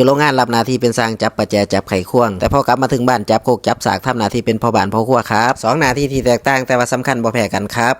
อยู่โรงงานรับหน้าที่เป็นสร้างจับประแจจับไข่ควงแต่พอกลับมาถึงบ้านจับโคกจับสากทำหน้าที่เป็นพ่อบ้านพ่อครัวครับสองหน้าที่ที่แตกต่างแต่ว่าสำคัญบ่แพ้กันครับ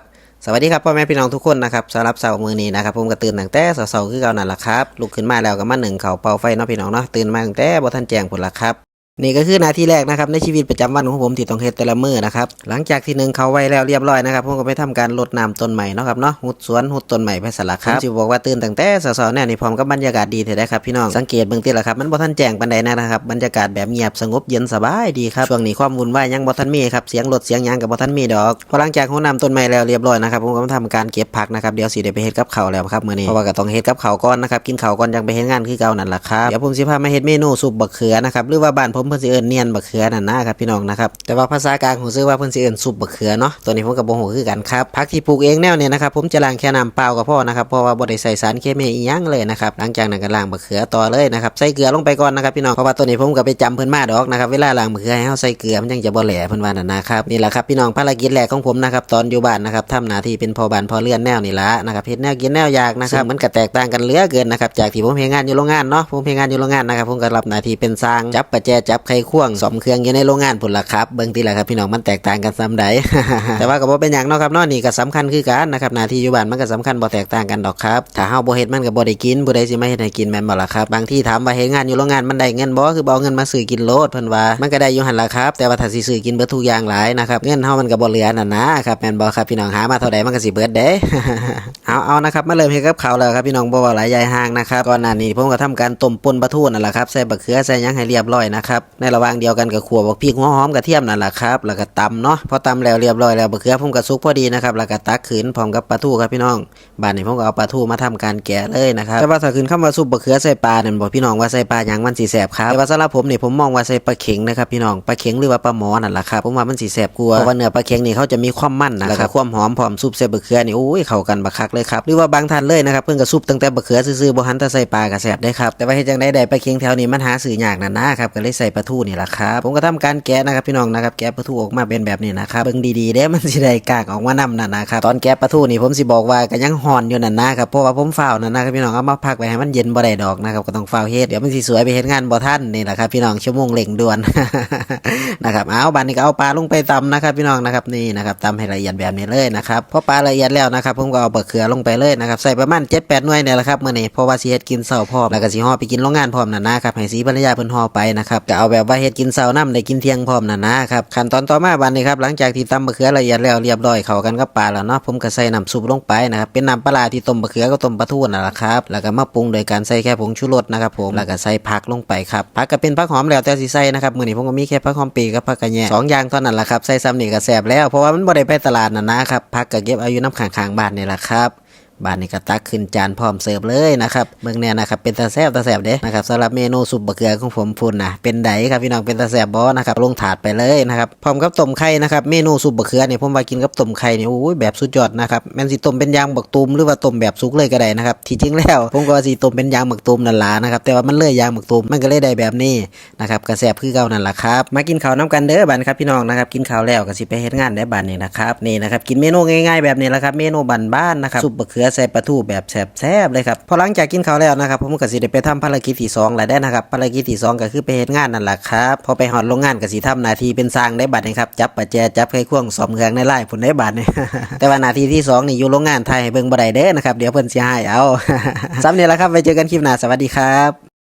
สวัสดีครับพ่อแม่พี่น้องทุกคนนะครับสำหรับเสาร์มือนี้นะครับผมก็ตื่นตั้งแต่เสาร์ๆคือเก่านั่นแหละครับลุกขึ้นมาแล้วก็มาหนึ่งเขาเป่าไฟเนาะพี่น้องเนาะตื่นมาตั้งแต่บ่ทันแจ้งผลละครับ นี่ก็คือหนาทีแรกนะครับในชีวิตประจำวันของผมที่ต้องเฮ็ดแต่ละมือนะครับหลังจากที่หนึ่งเขาไว้แล้วเรียบร้อยนะครับผมก็ไปทำการรดน้ำต้นใหม่นะครับเนาะหุดสวนหุดต้นใหม่ไปสละครับผมสิบอกว่าตื่นตั้งแต่สาร์ๆเนี่ยนี่พร้อมกับบรรยากาศดีเท่ได้ครับพี่น้องสังเกตเบื้องต้นละครับมันบ่ทันแจ้งปานใดนะครับบรรยากาศแบบเงียบสงบเย็นสบายดีครับช่วงนี้ความวุ่นวายยังบ่ทันมีครับเสียงรถเสียงยังกับบ่ทันมีดอกพอหลังจากหุดน้ำต้นใหม่แล้วเรียบร้อยนะครับผมก็มาทำการเก็บผักนะครับเดี๋ยวสิได้ไปเฮ็ดกับข้าวแล้วครับมื้อนี้เพราะว่าก็ต้องเฮ็ดกับข้าวก่อนนะครับกินข้าวก่อนจังไปเฮ็ดงานคือเก่านั่นล่ะครับเดี๋ยวผมสิพามาเฮ็ดเมนูซุปบักเขือนะครับหรือว่าบ้านผมมเพิ่นสิเอิ้นเนียนบักเขือนั่นนะครับพี่น้องนะครับแต่ว่าภาษากลางผมซื้อว่าเพิ่นสิเอิ้นซุปบักเขือเนาะตัวนี้ผมก็บ่ฮู้คือกันครับผักที่ปลูกเองแนวเนี่ยนะครับผมจะล้างแค่น้ำเปล่าก็พอนะครับเพราะว่าบ่ได้ใส่สารเคมีอีหยังเลยนะครับหลังจากนั้นก็ล้างบักเขือต่อเลยนะครับใส่เกลือลงไปก่อนนะครับพี่น้องเพราะว่าตัวนี้ผมก็ไปจำเพิ่นมาดอกนะครับเวลาล้างบักเขือให้เฮาใส่เกลือมันจังจะบ่แหลเพิ่นว่านั่นนะครับนี่แหละครับพี่น้องภารกิจแรกของผมนะครับตอนอยู่บ้านนะครับทำหน้าที่เป็นพ่อบ้านพ่อเรือนแนวนี่ละนะครับเฮ็ดแนวกินแนวยากนะครับมันก็แตกต่างกันเหลือเกินนะครับจากที่ผมเฮ็ดงานอยู่โรงงานเนาะผมเฮ็ดงานอยู่โรงงานนะครับผมก็รับหน้าที่เป็นสร้างจับประแจจับไข่ควงซ่อมเครื่องอยู่ในโรงงานพุ่นล่ะครับเบิ่งทีละครับพี่น้องมันแตกต่างกันซ้ำใดแต่ว่าก็บ่เป็นหยังนาะครับนาะนี่ก็สำคัญคือกันนะครับหน้าที่อยู่บ้านมันก็สำคัญบ่แตกต่างกันดอกครับถ้าเฮาบ่เฮ็ดมันก็บ่ได้กินผู้ใดสิมาเฮ็ดให้กินแม่นบ่ล่ะครับบางที่ถามว่าเฮ็ดงานอยู่โรงงานมันได้เงินบ่คือบ่เอาเงินมาซื้อกินโลดเพิ่นว่ามันก็ได้อยู่หั่นล่ะครับแต่ว่าถ้าสิซื้อกินเบิดทุกอย่างหลายนะครับเงินเฮามันก็บ่เหลือนั่นนะครับแม่นบ่ครับพี่น้องหามาเท่าใดมันก็สิเบิดเด้เอาเอานะครับมาเริ่มเฮ็ดกับข้าวแล้วครับพี่น้องบ่ว่าหลายยายห่างนะครับก่อนหน้านี้ผมก็ทำการต้มป่นปลาทูนั่นแหละครับใส่บักเขือใส่หยังให้เรียบร้อยนะครับในระหว่างเดียวกันก็ขั่วบักพริกหัวหอมกระเทียมนั่นแหละครับ แล้วก็ตำเนาะ พอตำแล้วเรียบร้อยแล้วบักเขือผมก็สุกพอดีนะครับ แล้วก็ตักขืนพร้อมกับปลาทูครับพี่น้อง บ้านนี้ผมก็เอาปลาทูมาทำการแกะเลยนะครับ แต่ว่าถ้าขึ้นคำว่าซุปบักเขือใส่ปลาเนั่นบอกพี่น้องว่าใส่ปลาหยังมันสิแสบครับ แต่ว่าสำหรับผมเนี่ยผมมองว่าใส่ปลาเข็งนะครับพี่น้อง ปลาเข็งหรือว่าปลาหมอนั่นแหละครับ ผมว่ามันสิแสบกว่าเพราะว่าเนื้อปลาเข็งนี่เขาจะมีความมันนะแล้วก็ความหอมพร้อมซุปใส่บักเขือนี่โอ้ยเข้ากันบักคักเลยครับ หรือว่าบางท่านเลยนะครับเพิ่งกระซุปตั้งแต่บักเขือซื่อๆบ่หันแต่ใส่ปลากระแสบได้ครับแต่ว่าเฮ็ดจังได๋ได้ปลาเค็งแถวนี้มันหาซื้อยากนั่นนะครับก็เลยใส่ปลาทูนี่ล่ะครับผมก็ทำการแกะนะครับพี่น้องนะครับแกะปลาทูออกมาเป็นแบบนี้นะครับเบิ่งดีๆเด้มันสิได้กากออกมานํนั่นนะครับตอนแกะปลาทูนี่ผมสิบอกว่าก็ยังห่อนอยู่นั่นนะครับเพราะว่าผมฝ้านั่นนะครับพี่น้องเอามาพักไว้ให้มันเย็นบ่ได้ดอกนะครับก็ต้องฝ้าเฮ็ดเดี๋ยวมันสิสวยไปเฮ็ดงานบ่ทันนี่แหละครับพี่น้องชั่วโมงเร่งด่วนนะครับเอาบัดนี้ก็เอาปลาลงไปตำนะครับพี่น้องนะครับนี่นะครับตำให้ละเอียดแบบนี้เลยนะครับพอปลาละเอียดแล้วนะครับผมก็เอาบะเขือลงไปเลยนะครับใส่ประมาณ7-8หน่วยเนี่ยแหละครับมื้อนี้เพราะว่าสิเฮ็ดกินเช้าพร้อมแล้วก็สิห่อไปกินโรงงานพร้อมนั่นนะครับให้สีภรรยาเพิ่นห่อไปนะครับก็เอาแบบว่าเฮ็ดกินเช้านํได้กินเที่ยงพร้อมนั่นนะครับขั้นตอนต่อมาบัดนี้ครับหลังจากที่ตำบะเขือละเอียดแล้วเรียบร้อยเข้ากันกับปลาแล้วเนาะผมก็ใส่น้ำซุปลงไปนะครับเป็นน้ำปลาที่ต้มบะเขือก็ต้มปลาทูนั่นแหละครับแล้วก็มาปรุงโดยการใส่แค่ผงชูรสนะครับผมแล้วก็ใส่ผักลงไปครับผักก็เป็นผักหอมแล้วแต่สิใส่นะครับมื้อนี้ผมก็มีแค่ผักหอมปีกับผักกระแยงสองอย่างเท่านั้นแหละครับใส่ซ้ำนี่ก็แซ่บแล้วเพราะว่ามันบ่ได้ไปตลาดน่ะนะครับผักก็เก็บเอาอยู่น้ำข้างๆบ้านนี่แหละครับ บ้านนี้ก็ตักขึ้นจานพร้อมเสิร์ฟเลยนะครับเบื้องเนี่ยนะครับเป็นตาแซบตาแซบเด้นะครับสำหรับเมนูซุปบะเขือของผมพุ่นนะเป็นไดครับพี่น้องเป็นตาแซบบอนะครับลงถาดไปเลยนะครับพร้อมกับต้มไข่นะครับเมนูซุปบะเขือเนี่ยผมว่ากินกับต้มไข่เนี่ยโอ้ยแบบสุดยอดนะครับแม่นสิต้มเป็นยางบักตูมหรือว่าต้มแบบสุกเลยก็ได้นะครับที่จริงแล้วผมก็ว่าสิต้มเป็นยางบักตูมนั่นล่ะนะครับแต่ว่ามันเลื้อยยางบักตูมมันก็เลยได้แบบนี้นะครับกระแซบคือเก่านั่นแหละครับมากินข้าวน้ำกันเด้อบ้านครับพี่น้องนะครับกินข้าวแล้วก็สิไปเฮ็ดงานได้บ้านนี้นะครับนี่นะครับกินเมนูง่ายๆแบบนี้แหละครับเมนูบ้านๆนะครับซุปบะเขือใส่ปลาทูแบบแซ่บๆเลยครับพอหลังจากกินข้าวแล้วนะครับผมก็สิได้ไปทำภารกิจที่สองแล้วได้นะครับภารกิจที่สองก็คือไปเฮ็ดงานนั่นแหละครับพอไปหอดโรงงานก็สิทำหน้าที่เป็นสร้างได้บัตรนะครับจับประแจจับไขควงสอมเครื่องในไล่ผลได้บัตรนี่แต่ว่าหน้าที่ที่สองนี่อยู่โรงงานไทยให้เบิ่งบ่ได้เด้อนะครับเดี๋ยวเพิ่นสิให้เอาซ้ำนี่แหละครับไว้เจอกันคลิปหน้าสวัสดีครับ